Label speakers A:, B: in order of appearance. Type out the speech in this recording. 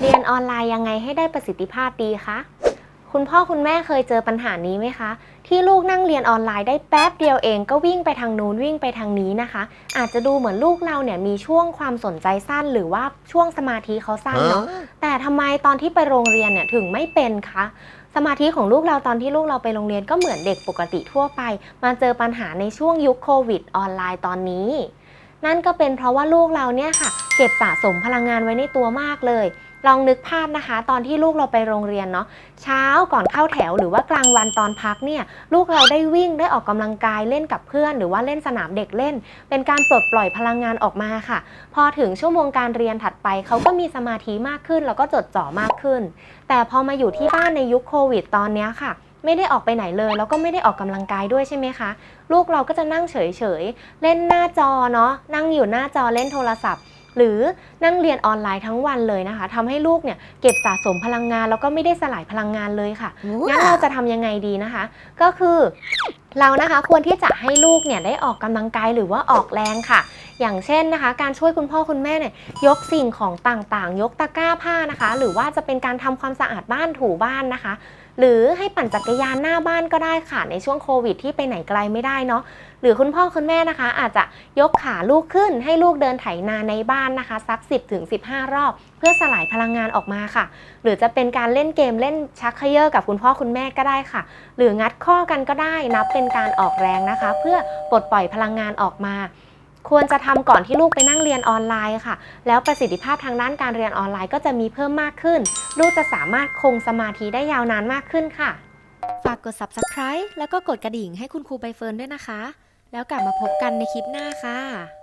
A: เรียนออนไลน์ยังไงให้ได้ประสิทธิภาพดีคะคุณพ่อคุณแม่เคยเจอปัญหานี้ไหมคะ ที่ลูกนั่งเรียนออนไลน์ได้แป๊บเดียวเองก็วิ่งไปทางนู้นวิ่งไปทางนี้นะคะ อาจจะดูเหมือนลูกเราเนี่ยมีช่วงความสนใจสั้น หรือว่าช่วงสมาธิเขาสั้นเนาะแต่ทำไมตอนที่ไปโรงเรียนเนี่ยถึงไม่เป็นคะสมาธิของลูกเราตอนที่ลูกเราไปโรงเรียนก็เหมือนเด็กปกติทั่วไป มาเจอปัญหาในช่วงยุคโควิดออนไลน์ตอนนี้ นั่นก็เป็นเพราะว่าลูกเราเนี่ยค่ะ เก็บสะสมพลังงานไว้ในตัวมากเลย ลองนึกภาพนะคะ ตอนที่ลูกเราไปโรงเรียนเนาะเช้าก่อนเข้าแถวหรือว่ากลางวันตอนพักเนี่ยลูกเราได้วิ่งได้ออกกำลังกายเล่นกับเพื่อน หรือว่าเล่นสนามเด็กเล่น เป็นการปลดปล่อยพลังงานออกมาค่ะ พอถึงชั่วโมงการเรียนถัดไปเขาก็มีสมาธิมากขึ้น แล้วก็จดจ่อมากขึ้น แต่พอมาอยู่ที่บ้านในยุคโควิดตอนนี้ค่ะ ไม่ได้ออกไปไหนเลย แล้วก็ไม่ได้ออกกำลังกายด้วยใช่ไหมคะ ลูกเราก็จะนั่งเฉยๆ เล่นหน้าจอเนาะนั่งอยู่หน้าจอเล่นโทรศัพท์ หรือนั่งเรียนออนไลน์ทั้งวันเลยนะคะทำให้ลูกเนี่ยเก็บสะสมพลังงาน แล้วก็ไม่ได้สลายพลังงานเลยค่ะงั้นเราจะทำยังไงดีนะคะ ก็คือเรานะคะควรที่จะให้ลูกเนี่ยได้ออกกำลังกายหรือว่าออกแรงค่ะ อย่างเช่นนะคะ การช่วยคุณพ่อคุณแม่เนี่ยยกสิ่งของต่างๆ ยกตะกร้าผ้านะคะ หรือว่าจะเป็นการทำความสะอาดบ้านถูบ้านนะคะ หรือให้ปั่นจักรยานหน้าบ้านก็ได้ค่ะในช่วงโควิด ที่ไปไหนไกลไม่ได้เนาะหรือคุณพ่อคุณแม่นะคะ อาจจะยกขาลูกขึ้น ให้ลูกเดินไถนาในบ้านนะคะ สัก 10ถึง15รอบ เพื่อสลายพลังงานออกมาค่ะ หรือจะเป็นการเล่นเกมเล่นชักเขย่อกับคุณพ่อคุณแม่ก็ได้ค่ะ หรืองัดข้อกันก็ได้นับเป็นการออกแรงนะคะ เพื่อปลดปล่อยพลังงานออกมาควรจะทำก่อนที่ลูกไปนั่งเรียนออนไลน์ค่ะ แล้วประสิทธิภาพทางด้านการเรียนออนไลน์ก็จะมีเพิ่มมากขึ้น ลูกจะสามารถคงสมาธิได้ยาวนานมากขึ้นค่ะ
B: ฝากกด subscribe แล้วก็กดกระดิ่งให้คุณครูใบเฟิร์นด้วยนะคะ แล้วกลับมาพบกันในคลิปหน้าค่ะ